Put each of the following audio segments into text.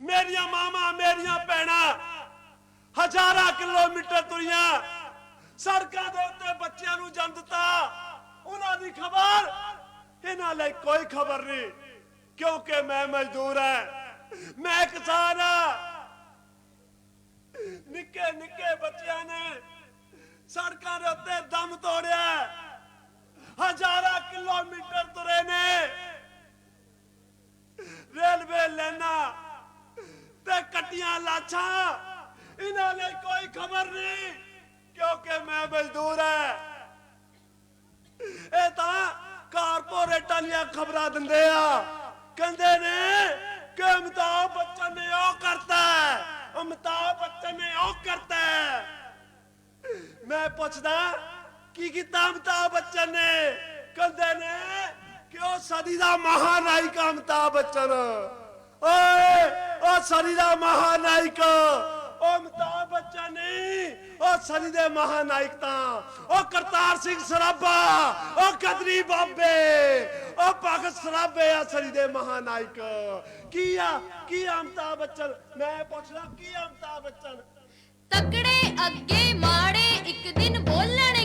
ਮੇਰੀਆਂ ਮਾਵਾਂ, ਮੇਰੀਆਂ ਭੈਣਾਂ, ਹਜ਼ਾਰਾਂ ਕਿਲੋਮੀਟਰ ਤੁਰੀਆਂ, ਸੜਕਾਂ ਦੇ ਉੱਤੇ ਬੱਚਿਆਂ ਨੂੰ ਜਨਮ ਦਿੱਤਾ ਉਹਨਾਂ ਦੀ ਖਬਰ ਇਹਨਾਂ ਲਈ ਕੋਈ ਖਬਰ ਨਹੀਂ, ਕਿਉਂਕਿ ਮੈਂ ਮਜ਼ਦੂਰ ਹਾਂ, ਮੈਂ ਕਿਸਾਨ ਹਾਂ। ਨਿੱਕੇ ਨਿੱਕੇ ਬੱਚਿਆਂ ਨੇ ਸੜਕਾਂ ਦੇ ਉੱਤੇ ਦਮ ਤੋੜਿਆ, ਹਜ਼ਾਰਾਂ ਕਿਲੋਮੀਟਰ ਤੁਰੇ ਨੇ। ਰੇਲਵੇ ਲੈਣਾ ਤੇ ਕੱਟੀਆਂ ਲਾਛਾਂ। ਇਹਨਾਂ ਲਈ ਕੋਈ ਖਬਰ ਨਹੀਂ ਕਿਉਂਕਿ ਮੈਂ ਮਜ਼ਦੂਰ ਹਾਂ। ਇਹ ਤਾਂ ਕਾਰਪੋਰੇਟਾਂ ਦੀਆਂ ਖਬਰਾਂ ਦਿੰਦੇ ਆ। ਕਹਿੰਦੇ ਨੇ ਕਿ ਅਮਿਤਾਭ ਬੱਚਨ ਨੇ ਉਹ ਕਰਤਾ ਹੈ, ਬੱਚਨ ਨੇ ਉਹ ਕਰਤਾ ਮੈਂ ਪੁੱਛਦਾ ਕੀ ਕੀਤਾ ਅਮਿਤਾਭ ਬੱਚਨ ਨੇ? ਕਹਿੰਦੇ ਨੇ ਕਿ ਉਹ ਸਦੀ ਦਾ ਮਹਾਨਾਇਕ ਅਮਿਤਾਭ ਬੱਚਨ। ਓਏ! ਉਹ ਸਦੀ ਦਾ ਮਹਾਨਾਇਕ। ਉਹ ਅਮਿਤਾਭ ਬੱਚਨ ਨਹੀਂ ਉਹ ਸਦੀ ਦੇ ਮਹਾਨਾਇਕ ਤਾਂ। ਉਹ ਕਰਤਾਰ ਸਿੰਘ ਸਰਾਭਾ। ਉਹ ਕਦਰੀ ਬਾਬੇ। ਉਹ ਭਗਤ ਸਰਾਭੇ ਆ ਸਦੀ ਦੇ ਮਹਾਨਾਇਕ। ਕੀ ਆ? ਕੀ ਆ ਅਮਿਤਾਭ ਬੱਚਨ? ਮੈਂ ਪੁੱਛਦਾ, ਕੀ ਆ ਅਮਿਤਾਭ ਬੱਚਨ? ਤਕੜੇ ਅੱਗੇ ਮਾੜੇ, ਇੱਕ ਦਿਨ ਬੋਲਣ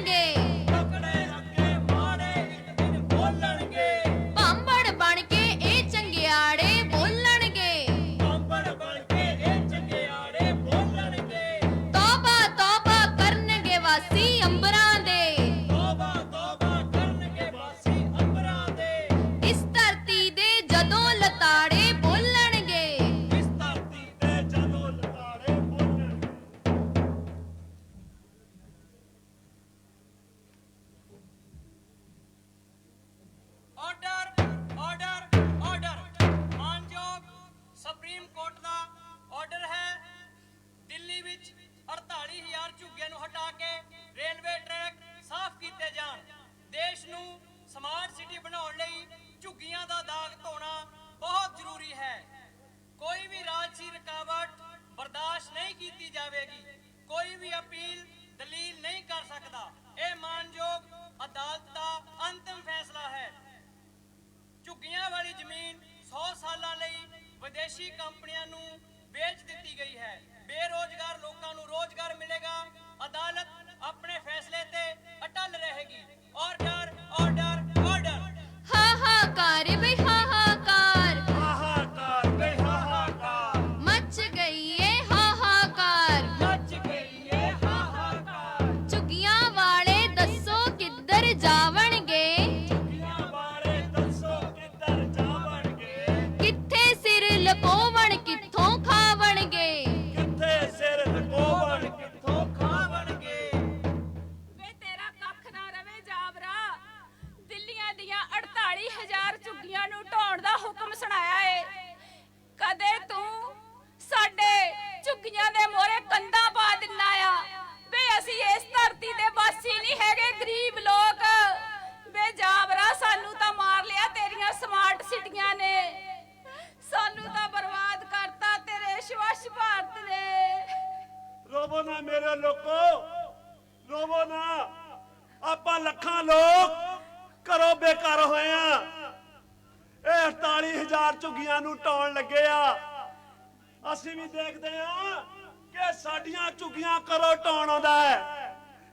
ਝੁੱਗੀਆਂ ਕਰੋ ਆਉਂਦਾ ਹੈ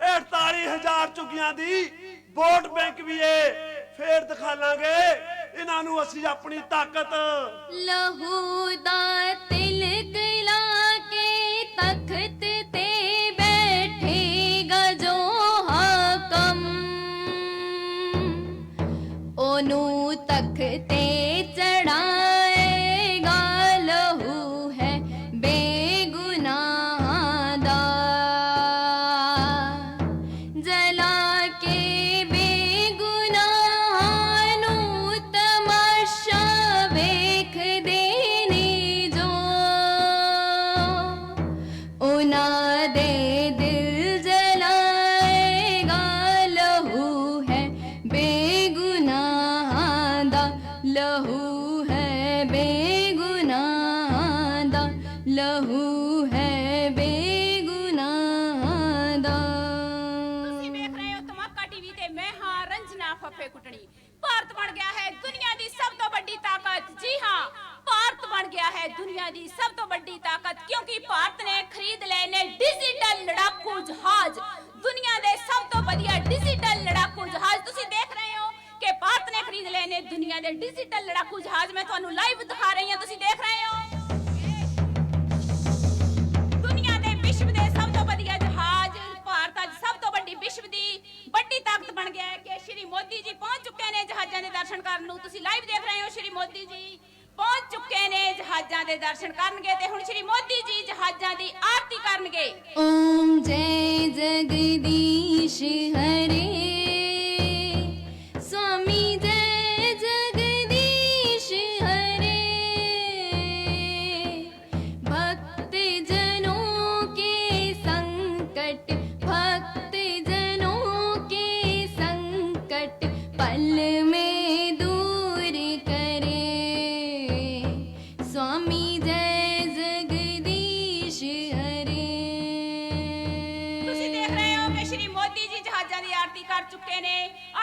ਇਹ 48000 ਝੁੱਗੀਆਂ ਦੀ ਵੋਟ ਬੈਂਕ ਵੀ ਏ। ਫੇਰ ਦਿਖਾ ਲਾਂਗੇ ਇਹਨਾਂ ਨੂੰ ਅਸੀਂ ਆਪਣੀ ਤਾਕਤ। ਲਹੂ ਦਾ ਇਹ ਡਿਜੀਟਲ ਲੜਾਕੂ ਜਹਾਜ਼ ਮੈਂ ਤੁਹਾਨੂੰ ਲਾਈਵ ਦਿਖਾ ਰਹੀ ਹਾਂ, ਤੁਸੀਂ ਦੇਖ ਰਹੇ ਹੋ। ਦੁਨੀਆ ਦੇ ਵਿਸ਼ਵ ਦੇ ਸਭ ਤੋਂ ਵਧੀਆ ਜਹਾਜ਼, ਭਾਰਤ ਅੱਜ ਸਭ ਤੋਂ ਵੱਡੀ ਵਿਸ਼ਵ ਦੀ ਵੱਡੀ ਤਾਕਤ ਬਣ ਗਿਆ ਹੈ ਕਿ ਸ਼੍ਰੀ ਮੋਦੀ ਜੀ ਪਹੁੰਚ ਚੁੱਕੇ ਨੇ ਜਹਾਜ਼ਾਂ ਦੇ ਦਰਸ਼ਨ ਕਰਨ ਨੂੰ। ਤੁਸੀਂ ਲਾਈਵ ਦੇਖ ਰਹੇ ਹੋ ਸ਼੍ਰੀ ਮੋਦੀ ਜੀ। ਪਹੁੰਚ ਚੁੱਕੇ ਨੇ ਜਹਾਜ਼ਾਂ ਦੇ ਦਰਸ਼ਨ ਕਰਨਗੇ ਤੇ ਹੁਣ ਸ਼੍ਰੀ ਮੋਦੀ ਜੀ ਜਹਾਜ਼ਾਂ ਦੀ ਆਰਤੀ ਕਰਨਗੇ। ਓਮ ਜੈ ਜਗਦੀ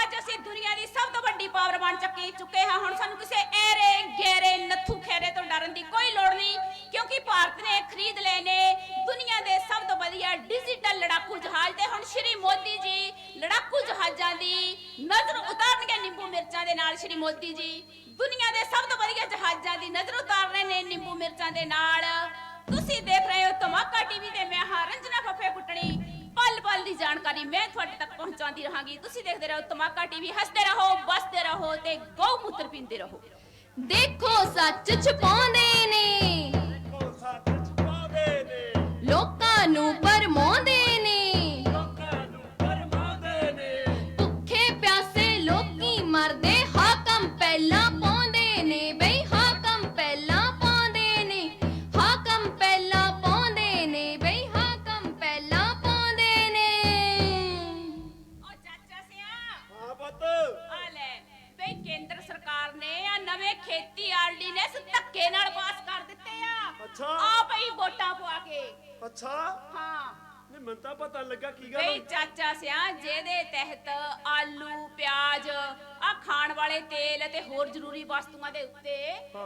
ਅੱਜ ਅਸੀਂ ਦੁਨੀਆ ਦੀ ਸਭ ਤੋਂ ਵੱਡੀ ਪਾਵਰ ਬਣ ਚੱਕੀ ਚੁੱਕੇ ਹਾਂ। ਹੁਣ ਸਾਨੂੰ ਕਿਸੇ ਐਰੇ, ਗੇਰੇ, ਨੱਥੂ ਖੇਰੇ ਤੋਂ ਡਰਨ ਦੀ ਕੋਈ ਲੋੜ ਨਹੀਂ, ਕਿਉਂਕਿ ਭਾਰਤ ਨੇ ਖਰੀਦ ਲਏ ਨੇ ਦੁਨੀਆ ਦੇ ਸਭ ਤੋਂ ਵਧੀਆ ਡਿਜੀਟਲ ਲੜਾਕੂ ਜਹਾਜ਼ ਤੇ ਹੁਣ ਸ਼੍ਰੀ ਮੋਦੀ ਜੀ ਲੜਾਕੂ ਜਹਾਜ਼ਾਂ ਦੀ ਨਜ਼ਰ ਉਤਾਰਨਗੇ ਨਿੰਬੂ ਮਿਰਚਾਂ ਦੇ ਨਾਲ। ਸ਼੍ਰੀ ਮੋਦੀ ਜੀ, ਦੁਨੀਆ ਦੇ ਸਭ ਤੋਂ ਵਧੀਆ ਜਹਾਜ਼ਾਂ ਦੀ ਨਜ਼ਰ ਉਤਾਰ ਰਹੇ ਨੇ ਨਿੰਬੂ ਮਿਰਚਾਂ ਦੇ ਨਾਲ। ਤੁਸੀਂ ਦੇਖ ਰਹੇ ਹੋ ਧਮਾਕਾ ਟੀਵੀ ਤੇ ਮੈਂ ਹਾਂ ਰੰਜਨਾ ਫੱਫੇ ਕੁੱਟਣੀ ਪਲ ਪਲ ਦੀ ਜਾਣਕਾਰੀ ਮੈਂ ਤੁਹਾਡੇ ਤੱਕ ਪਹੁੰਚਾਉਂਦੀ ਰਹਾਂਗੀ। ਤੁਸੀਂ ਦੇਖਦੇ ਰਹੋ ਧਮਾਕਾ ਟੀਵੀ ਹੱਸਦੇ ਰਹੋ ਬਸਦੇ ਰਹੋ ਤੇ ਗਊ ਮੂਤਰ ਪੀਂਦੇ ਰਹੋ। ਦੇਖੋ ਸੱਚ ਛੁਪਾਉਂਦੇ ਨੇ। ਦੇਖੋ ਸੱਚ ਛੁਪਾਉਂਦੇ ਨੇ। ਲੋਕਾਂ ਨੂੰ ਅੱਛਾ? ਹਾਂ। ਨਹੀਂ ਮੈਨੂੰ ਤਾਂ ਪਤਾ ਲੱਗਾ ਕੀ ਗੱਲ ਚਾਚਾ ਸਿਆ ਜਿਹਦੇ ਤਹਿਤ ਆਲੂ ਪਿਆਜ਼ ਆ ਖਾਣ ਵਾਲੇ ਤੇਲ ਅਤੇ ਹੋਰ ਜ਼ਰੂਰੀ ਵਸਤੂਆਂ ਦੇ ਉੱਤੇ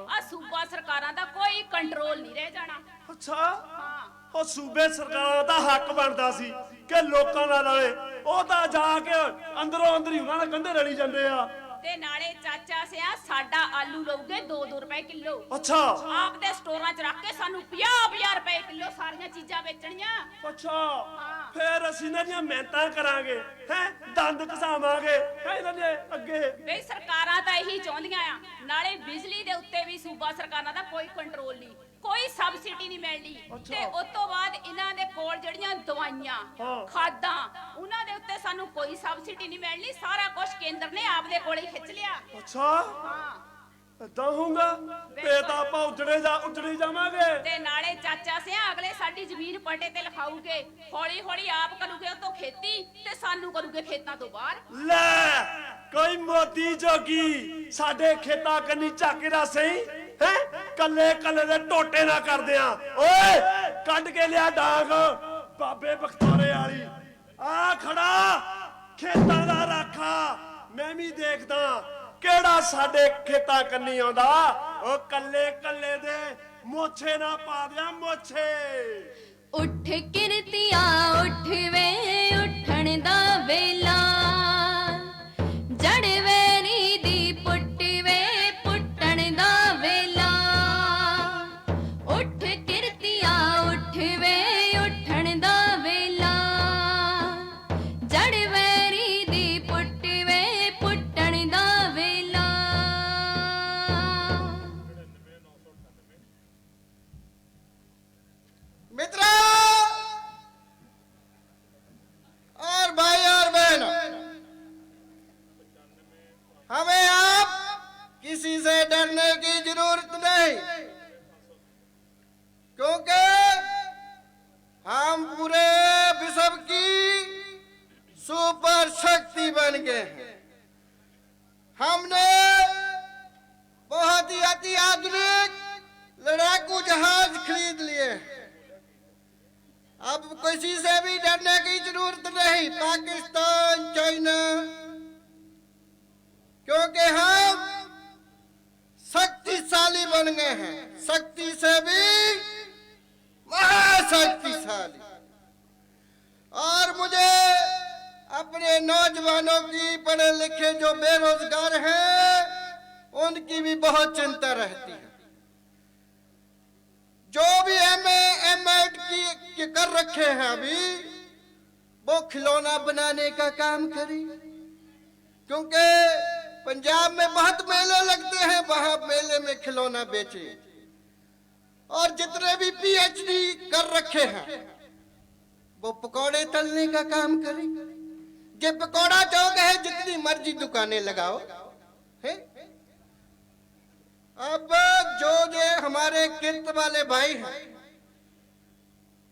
ਆ ਸੂਬਾ ਸਰਕਾਰਾਂ ਦਾ ਕੋਈ ਕੰਟਰੋਲ ਨਹੀਂ ਰਹਿ ਜਾਣਾ। ਅੱਛਾ? ਹਾਂ। ਉਹ ਸੂਬੇ ਸਰਕਾਰਾਂ ਦਾ ਹੱਕ ਬਣਦਾ ਸੀ ਕਿ ਲੋਕਾਂ ਨਾਲ ਰਲੇ। ਉਹ ਤਾਂ ਜਾ ਕੇ ਅੰਦਰੋਂ ਅੰਦਰ ਹੀ ਉਹਨਾਂ ਨਾਲ ਕੰਧੇ ਰਲੀ ਜਾਂਦੇ ਆ। ਤੇ ਨਾਲੇ ਸਾਡਾ ਆਲੂ ਲਊਗੇ 2-2 ਰੁਪਏ ਕਿਲੋ। ਅੱਛਾ। ਆਪ ਦੇ ਸਟੋਰਾਂ 'ਚ ਰੱਖ ਕੇ ਸਾਨੂੰ 50-50 ਰੁਪਏ ਕਿਲੋ ਸਾਰੀਆਂ ਚੀਜ਼ਾਂ ਵੇਚਣੀਆਂ। ਅੱਛਾ। ਫੇਰ ਅਸੀਂ ਇਹਨਾਂ ਦੀਆਂ ਮਿਹਨਤਾਂ ਕਰਾਂਗੇ ਹੈ? ਦੰਦ ਘਸਾਵਾਂਗੇ ਹੈ ਇਹਨਾਂ ਦੇ ਅੱਗੇ? ਬਈ ਸਰਕਾਰਾਂ ਤਾਂ ਇਹੀ ਚਾਹੁੰਦੀਆਂ ਆ। ਨਾਲੇ ਬਿਜਲੀ ਦੇ ਉੱਤੇ ਵੀ ਸੂਬਾ ਸਰਕਾਰਾਂ ਦਾ ਕੋਈ ਕੰਟਰੋਲ ਨਹੀਂ। ਕੋਈ ਸਬਸਿਡੀ ਨਹੀਂ ਮਿਲਦੀ ਅੱਛਾ। ਤੇ ਉਸ ਤੋਂ ਬਾਅਦ ਇਹਨਾਂ ਦੇ ਕੋਲ ਜਿਹੜੀਆਂ ਦਵਾਈਆਂ। ਖਾਦਾਂ ਉਹਨਾਂ ਦੇ ਉੱਤੇ ਸਾਨੂੰ ਕੋਈ ਸਬਸਿਡੀ ਨਹੀਂ ਮਿਲਣੀ। ਸਾਰਾ ਕੁਝ ਕੇਂਦਰ ਨੇ ਆਪਦੇ ਕੋਲੇ ਹੀ ਖਿੱਚ ਲਿਆ। ਅੱਛਾ। ਹਾਂ। ਹੋਊਗਾ? ਤੇ ਤਾਂ ਆਪਾਂ ਉਜੜੇ ਜਾ ਉਜੜੀ ਜਾਵਾਂਗੇ। ਤੇ ਨਾਲੇ ਚਾਚਾ ਸਿਆ ਅਗਲੇ ਸਾਡੀ ਜ਼ਮੀਨ ਪਟੇ ਤੇ ਲਿਖਾਊਗੇ। ਹੌਲੀ ਹੌਲੀ ਆਪ ਕਰੂਗੇ ਉਹ ਤੋਂ ਖੇਤੀ ਤੇ ਸਾਨੂੰ ਕਰੂਗੇ ਖੇਤਾਂ ਤੋਂ ਬਾਹਰ। ਲੈ ਕੋਈ ਮੋਦੀ ਜੋਗੀ ਸਾਡੇ ਖੇਤਾਂ ਕੰਨੀ ਝਾਕਦਾ ਸਹੀ? ਹੈ ਕੱਲੇ ਕੱਲੇ ਦੇ ਟੋਟੇ ਨਾ ਕਰਦੇ ਆ। ਓਏ, ਕੱਢ ਕੇ ਲਿਆ ਡਾਂਗ, ਬਾਬੇ ਬਖਤੌਰੇ ਵਾਲੀ। ਆ ਖੜਾ, ਖੇਤਾਂ ਦਾ ਰਾਖਾ, ਮੈਂ ਵੀ ਦੇਖਦਾ ਕਿਹੜਾ ਸਾਡੇ ਖੇਤਾਂ ਕੰਨੀ ਆਉਂਦਾ। ਉਹ ਕੱਲੇ ਕੱਲੇ ਦੇ ਮੋਛੇ ਨਾ ਪਾ ਦਿਆਂ ਮੋਛੇ। ਉੱਠ ਕਿਰਤੀਆ, ਉੱਠ ਵੇ, ਉੱਠਣ ਦਾ ਵੇਲਾ। नौजवानों की पढ़े लिखे जो बेरोजगार हैं उनकी भी बहुत चिंता रहती है। जो भी एम एम एड की, की कर रखे हैं अभी वो खिलौना बनाने का काम करें। क्योंकि पंजाब में बहुत मेले लगते हैं वहाँ मेले में खिलौना बेचे। और जितने भी पीएचडी कर रखे हैं वो पकौड़े तलने का काम करें। ये पकौड़ा चौक है, जितनी मर्ज़ी दुकानें लगाओ। है? अब जो जो हमारे किर्त वाले भाई हैं,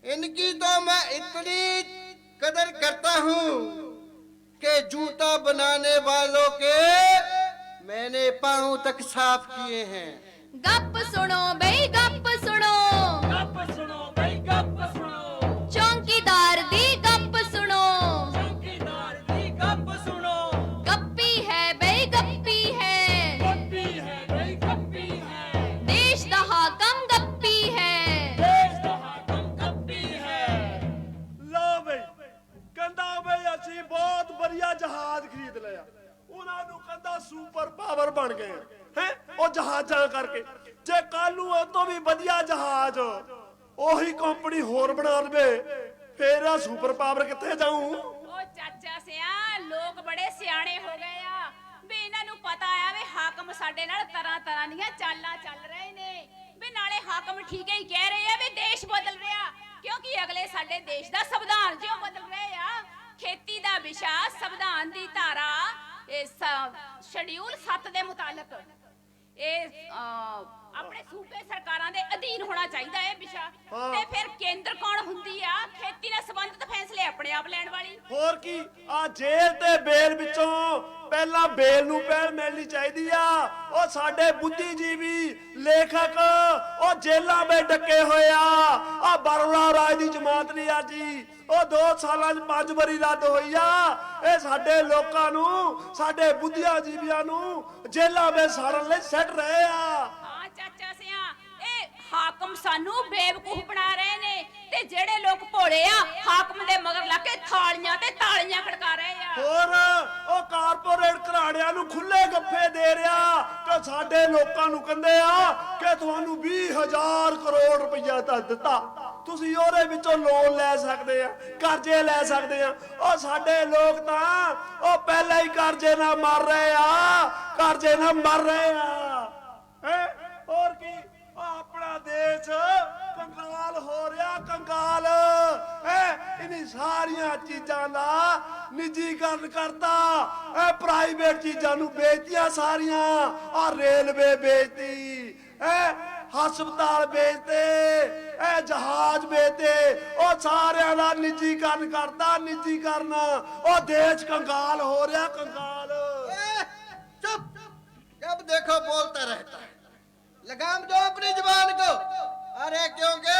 इनकी तो मैं इतनी कदर करता हूँ कि जूता बनाने वालों के मैंने पाँव तक साफ़ किए हैं। गप सुनो भाई ਉਹ ਸਿਆ, ਲੋਕ ਬੜੇ ਸਿਆਣੇ ਹੋ ਗਏ ਆ। ਵੀ ਇਹਨਾਂ ਨੂੰ ਪਤਾ ਆ ਵੀ ਹਾਕਮ ਸਾਡੇ ਨਾਲ ਤਰ੍ਹਾਂ ਤਰ੍ਹਾਂ ਦੀਆਂ ਚਾਲਾਂ ਚੱਲ ਰਹੇ ਨੇ। ਵੀ ਨਾਲੇ ਹਾਕਮ ਠੀਕ ਹੀ ਕਹਿ ਰਹੇ ਆ ਵੀ ਦੇਸ਼ ਬਦਲ ਰਿਹਾ। ਕਿਉਂਕਿ ਅਗਲੇ ਸਾਡੇ ਦੇਸ਼ ਦਾ ਸੰਵਿਧਾਨ ਜਿਉਂ ਬਦਲ ਰਹੇ ਆ, ਖੇਤੀ ਦਾ ਵਿਸ਼ਾ, ਸੰਵਿਧਾਨ ਦੀ ਧਾਰਾ, ਇਹ ਸ਼ਡਿਊਲ 7 ਦੇ ਮੁਤਾਲਕ। ਇਹ ਆਪਣੇ ਸੂਬੇ ਸਰਕਾਰਾਂ ਦੇ ਅਧੀਨ ਹੋਣਾ ਚਾਹੀਦਾ ਇਹ ਵਿਸ਼ਾ। ਹਾਂ। ਤੇ ਫਿਰ ਕੇਂਦਰ ਕੌਣ ਹੁੰਦੀ ਆ? ਖੇਤੀ ਨਾਲ ਸੰਬੰਧਿਤ ਫੈਸਲੇ ਆਪਣੇ ਆਪ ਲੈਣ ਵਾਲੀ। ਹੋਰ ਕੀ ਆ ਜੇਲ੍ਹ ਤੇ ਬੇਲ ਵਿੱਚੋਂ ਪਹਿਲਾਂ ਬੇਲ ਨੂੰ ਪਹਿਲ ਮਿਲਣੀ ਚਾਹੀਦੀ ਆ। ਉਹ ਸਾਡੇ ਬੁੱਧੀਜੀਵੀ ਲੇਖਕ ਉਹ ਜੇਲ੍ਹਾਂ ਵਿੱਚ ਡੱਕੇ ਹੋਏ ਆ। ਆ ਬਰਲਾ ਰਾਜ ਦੀ ਜਮਾਤ ਨਹੀਂ ਆ ਜੀ। ਉਹ 2 ਸਾਲਾਂ 'ਚ ਪੰਜ ਵਾਰੀ ਰੱਦ ਹੋਈ ਆ। ਇਹ ਸਾਡੇ ਲੋਕਾਂ ਨੂੰ ਸਾਡੇ ਬੁੱਧੀਆਂ ਜੀਵੀਆਂ ਨੂੰ ਜੇਲ੍ਹਾਂ ਵਿੱਚ ਸਾੜਨ ਲਈ ਸੱਟ ਰਹੇ ਆ। ਹਾਂ ਹਾਕਮ ਸਾਨੂੰ ਬੇਵਕੂਫ ਬਣਾ ਰਹੇ ਨੇ ਤੇ ਜਿਹੜੇ ਲੋਕ ਭੋਲੇ ਆ, ਹਾਕਮ ਦੇ ਮਗਰ ਲੱਗ ਕੇ ਥਾਲੀਆਂ ਤੇ ਤਾਲੀਆਂ ਖੜਕਾ ਰਹੇ ਆ। ਹੋਰ, ਉਹ ਕਾਰਪੋਰੇਟ ਘਰਾੜਿਆਂ ਨੂੰ ਖੁੱਲੇ ਗੱਫੇ ਦੇ ਰਿਹਾ ਤੇ ਸਾਡੇ ਲੋਕਾਂ ਨੂੰ ਕਹਿੰਦੇ ਆ ਕਿ ਤੁਹਾਨੂੰ 20000 ਕਰੋੜ ਰੁਪਇਆ ਤਾਂ ਦਿੱਤਾ। ਤੁਸੀਂ ਉਹਦੇ ਵਿੱਚੋਂ ਲੋਨ ਲੈ ਸਕਦੇ ਆ, ਕਰਜ਼ੇ ਲੈ ਸਕਦੇ ਆ। ਉਹ ਸਾਡੇ ਲੋਕ ਤਾਂ ਉਹ ਪਹਿਲਾਂ ਹੀ ਕਰਜ਼ੇ ਨਾਲ ਮਰ ਰਹੇ ਆ, ਕਰਜ਼ੇ ਨਾਲ ਮਰ ਰਹੇ ਆ। ਕੰਗਾਲ ਹੈ ਇਨੀ ਸਾਰੀਆਂ ਚੀਜ਼ਾਂ ਦਾ ਨਿੱਜੀਕਰਨ ਕਰਤਾ ਇਹ ਪ੍ਰਾਈਵੇਟ ਚੀਜ਼ਾਂ ਨੂੰ ਵੇਚਤੀਆਂ ਸਾਰੀਆਂ ਆ ਰੇਲਵੇ ਵੇਚਤੀ ਹੈ ਹਸਪਤਾਲ ਵੇਚਤੇ ਇਹ ਜਹਾਜ਼ ਵੇਚਤੇ ਉਹ ਸਾਰਿਆਂ ਦਾ ਨਿੱਜੀਕਰਨ ਕਰਤਾ ਨਿੱਜੀਕਰਨ ਉਹ ਦੇਸ਼ ਕੰਗਾਲ ਹੋ ਰਿਹਾ ਕੰਗਾਲ ए, चुप जब देखो बोलता रहता है लगाम दो अपनी जुबान को अरे क्योंकि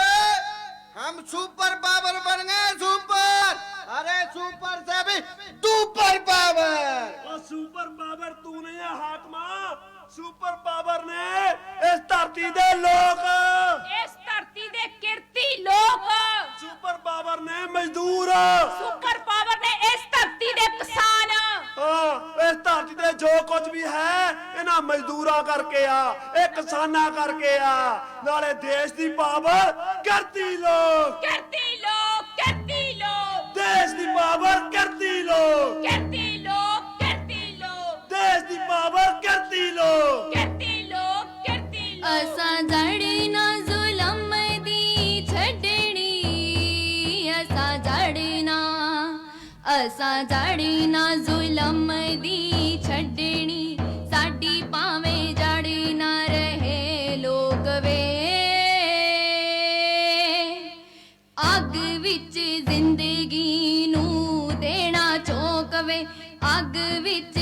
हम सुपर पावर बन गए सुपर अरे सुपर से भी सुपर पावर ਉਹ ਸੁਪਰ ਪਾਵਰ ਤੂੰ ਨਹੀਂ ਹੈ ਹਾਕਮਾ ਸੁਪਰ ਪਾਵਰ ਨੇ ਇਸ ਧਰਤੀ ਦੇ ਲੋਕ ਇਸ ਧਰਤੀ ਦੇ ਕਿਰਤੀ ਲੋਕ ਸੁਪਰ ਪਾਵਰ ਨੇ ਮਜ਼ਦੂਰ ਸੁਪਰ ਪਾਵਰ ਨੇ ਇਸ ਧਰਤੀ ਦੇ ਕਿਸਾਨ ਹਾਂ ਇਸ ਧਰਤੀ ਤੇ ਜੋ ਕੁਝ ਵੀ ਹੈ ਇਹਨਾਂ ਮਜ਼ਦੂਰਾਂ ਕਰਕੇ ਆ ਇਹ ਕਿਸਾਨਾਂ ਕਰਕੇ ਆ। ਨਾਲੇ ਦੇਸ਼ ਦੀ ਪਾਵਰ ਕਰਤੀ ਲੋਕ। ਕਿਰਤੀ ਲੋਕ ਕਿਰਤੀ ਲੋਕ। ਦੇਸ਼ ਦੀ ਪਾਵਰ ਕਰਤੀ ਲੋਕ। ਕਿਰਤੀ ਲੋਕ ਕਿਰਤੀ ਲੋਕ। ਦੇਸ਼ ਦੀ ਪਾਵਰ ਕਰਤੀ ਲੋਕ। ਕਿਰਤੀ ਲੋਕ ਕਿਰਤੀ ਲੋਕ। ਅਸਾਂ ਜੜੀ ਨਾ ਜ਼ੁਲਮ ਦੀ ਛੱਡਣੀ ਅਸਾਂ ਜੜੀ ਨਾ ਅਸਾਂ ਜੜੀ ਨਾ ਦੀ ਛੱਡਣੀ, ਸਾਡੀ ਭਾਵੇਂ ਜੜੀ ਨਾ ਰਹੇ ਲੋਕ ਵੇ। ਅੱਗ ਵਿੱਚ ਜ਼ਿੰਦਗੀ ਨੂੰ ਦੇਣਾ ਚੋਕ ਵੇ, ਅੱਗ ਵਿੱਚ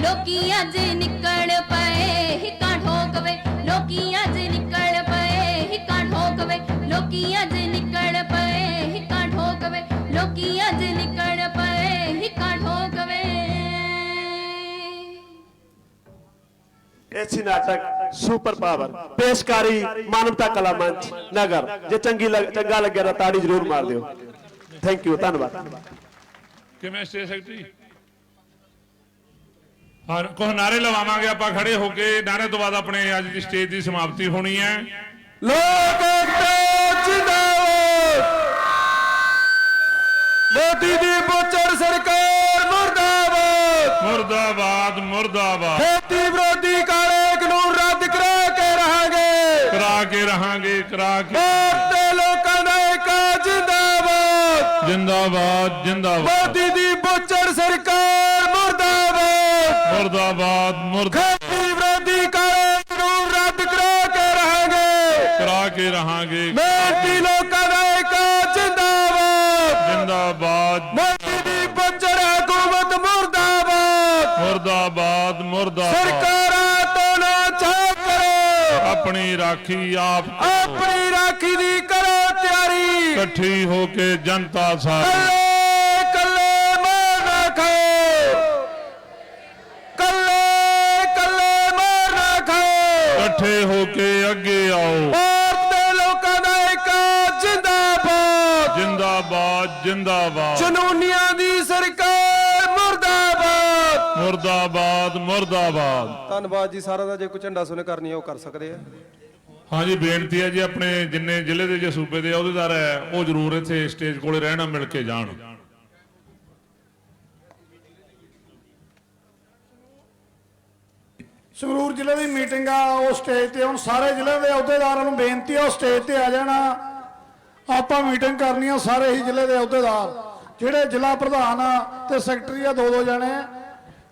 ਲੋਕੀ ਅੱਜ ਨਿਕਲ ਪਏ ਹਿੱਕਾਂ ਠੋਕਵੇ। ਲੋਕੀ ਅੱਜ ਨਿਕਲ ਪਏ ਹਿੱਕਾਂ ਠੋਕਵੇ। ਲੋਕੀ ਅੱਜ ਨਿਕਲ ਪਏ ਹਿੱਕਾਂ ਠੋਕਵੇ। ਲੋਕੀ ਅੱਜ ਨਿਕਲ ਪਏ ਹਿੱਕਾਂ ਠੋਕਵੇ। ਇਹ ਸੀ ਨਾਟਕ ਸੁਪਰ ਪਾਵਰ ਪੇਸ਼ਕਾਰੀ ਮਾਨਵਤਾ ਕਲਾ ਮੰਚ ਨਗਰ। ਜੇ ਚੰਗੀ ਲੱਗ- ਚੰਗਾ ਲੱਗਿਆ ਤਾਂ ਤਾੜੀ ਜ਼ਰੂਰ ਮਾਰ ਦਿਓ। ਥੈਂਕ ਯੂ ਧੰਨਵਾਦ। ਕਿਵੇਂ ਸਟੇਜ ਸੈਕਟਰੀ? ਹਾਂ ਕੁਝ ਨਾਰੇ ਲਵਾਵਾਂਗੇ ਆਪਾਂ ਖੜੇ ਹੋ ਕੇ ਨਾਰੇ ਤੋਂ ਬਾਅਦ ਆਪਣੇ ਅੱਜ ਦੀ ਸਟੇਜ ਦੀ ਸਮਾਪਤੀ ਹੋਣੀ ਹੈ। ਲੋਕ ਏਕਤਾ ਜਿੰਦਾਬਾਦ। ਮੋਦੀ ਦੀ ਬੋਚਰ ਸਰਕਾਰ ਮੁਰਦਾਬਾਦ। ਮੁਰਦਾਬਾਦ ਮੁਰਦਾਬਾਦ। ਖੇਤੀ ਵਿਰੋਧੀ ਕਾਲੇ ਕਾਨੂੰਨ ਰੱਦ ਕਰਾ ਕੇ ਰਹਾਂਗੇ। ਕਰਾ ਕੇ ਰਹਾਂਗੇ ਕਰਾ ਕੇ। ਲੋਕਾਂ ਦਾ ਏਕਾ ਜਿੰਦਾਬਾਦ। ਜਿੰਦਾਬਾਦ ਜਿੰਦਾਬਾਦ। ਮੋਦੀ ਦੀ ਬੋਚਰ ਸਰਕਾਰ ਮੁਰਦਾਬਾਦ ਮੁਰਦਾਬਾਦ ਮੁਰਦਾ ਖੇਤੀ ਵਿਰੋਧੀ ਕਾਲੇ ਕਾਨੂੰਨ ਰੱਦ ਕਰਾ ਕੇ ਰਹਾਂਗੇ। ਕਰਾ ਕੇ ਰਹਾਂਗੇ। ਮਿਹਨਤੀ ਲੋਕਾਂ ਦਾ ਏਕਾ ਜਿੰਦਾਬਾਦ। ਜਿੰਦਾਬਾਦ। ਮੋਦੀ ਦੀ ਬੋਚਰ ਹਕੂਮਤ ਮੁਰਦਾਬਾਦ। ਮੁਰਦਾਬਾਦ ਮੁਰਦਾਬਾਦ। ਸਰਕਾਰਾਂ ਤੋਂ ਨਾ ਛਾਪ ਕਰੋ। ਆਪਣੀ ਰਾਖੀ ਆਪ ਕਰੋ। ਆਪਣੀ ਰਾਖੀ ਦੀ ਕਰੋ ਤਿਆਰੀ। ਇਕੱਠੀ ਹੋ ਕੇ ਜਨਤਾ ਸਾਰੀ। ਇਕੱਠੇ ਹੋ ਕੇ ਅੱਗੇ ਆਓ। ਭਾਰਤ ਦੇ ਲੋਕਾਂ ਦਾ ਇੱਕ ਜਿੰਦਾਬਾਦ। ਜਿੰਦਾਬਾਦ ਜਿੰਦਾਬਾਦ। ਜਨੂਨੀਆਂ ਦੀ ਸਰਕਾਰ ਮੁਰਦਾਬਾਦ। ਮੁਰਦਾਬਾਦ ਮੁਰਦਾਬਾਦ। ਧੰਨਵਾਦ ਜੀ ਸਾਰਾ ਦਾ ਜੇ ਕੋਈ ਝੰਡਾ ਸੁਨੇ ਕਰਨੀ ਹੈ ਉਹ ਕਰ ਸਕਦੇ ਆ। ਹਾਂਜੀ ਬੇਨਤੀ ਹੈ ਜੀ ਆਪਣੇ ਜਿੰਨੇ ਜ਼ਿਲ੍ਹੇ ਦੇ ਜੇ ਸੂਬੇ ਦੇ ਅਹੁਦੇਦਾਰ ਹੈ ਉਹ ਜ਼ਰੂਰ ਇੱਥੇ ਸਟੇਜ ਕੋਲੇ ਰਹਿਣਾ ਮਿਲ ਕੇ ਜਾਣ। ਸੰਗਰੂਰ ਜ਼ਿਲ੍ਹੇ ਦੀ ਮੀਟਿੰਗ ਆ, ਉਹ ਸਟੇਜ ਤੇ ਹੁਣ ਸਾਰੇ ਜ਼ਿਲ੍ਹੇ ਦੇ ਅਹੁਦੇਦਾਰਾਂ ਨੂੰ ਬੇਨਤੀ ਆ, ਉਹ ਸਟੇਜ ਤੇ ਆ ਜਾਣਾ। ਆਪਾਂ ਮੀਟਿੰਗ ਕਰਨੀ ਆ ਸਾਰੇ ਹੀ ਜ਼ਿਲ੍ਹੇ ਦੇ ਅਹੁਦੇਦਾਰ। ਜਿਹੜੇ ਜ਼ਿਲ੍ਹਾ ਪ੍ਰਧਾਨ ਆ ਤੇ ਸੈਕਟਰੀ ਆ ਦੋ ਦੋ ਜਾਣੇ।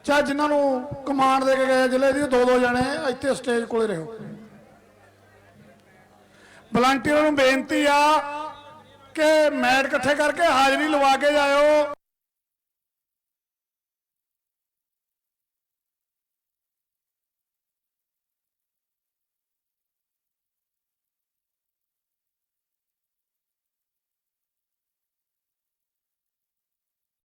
ਚਾਹ ਜਿਨ੍ਹਾਂ ਨੂੰ ਕਮਾਂਡ ਦੇ ਕੇ ਗਏ ਜ਼ਿਲ੍ਹੇ ਦੀ ਦੋ ਦੋ ਜਾਣੇ ਇੱਥੇ ਸਟੇਜ ਕੋਲੇ ਰਹੋ। ਵਲੰਟੀਅਰਾਂ ਨੂੰ ਬੇਨਤੀ ਆ ਕਿ ਮੈਟ ਇਕੱਠੇ ਕਰਕੇ ਹਾਜ਼ਰੀ ਲਵਾ ਕੇ ਜਾਇਓ।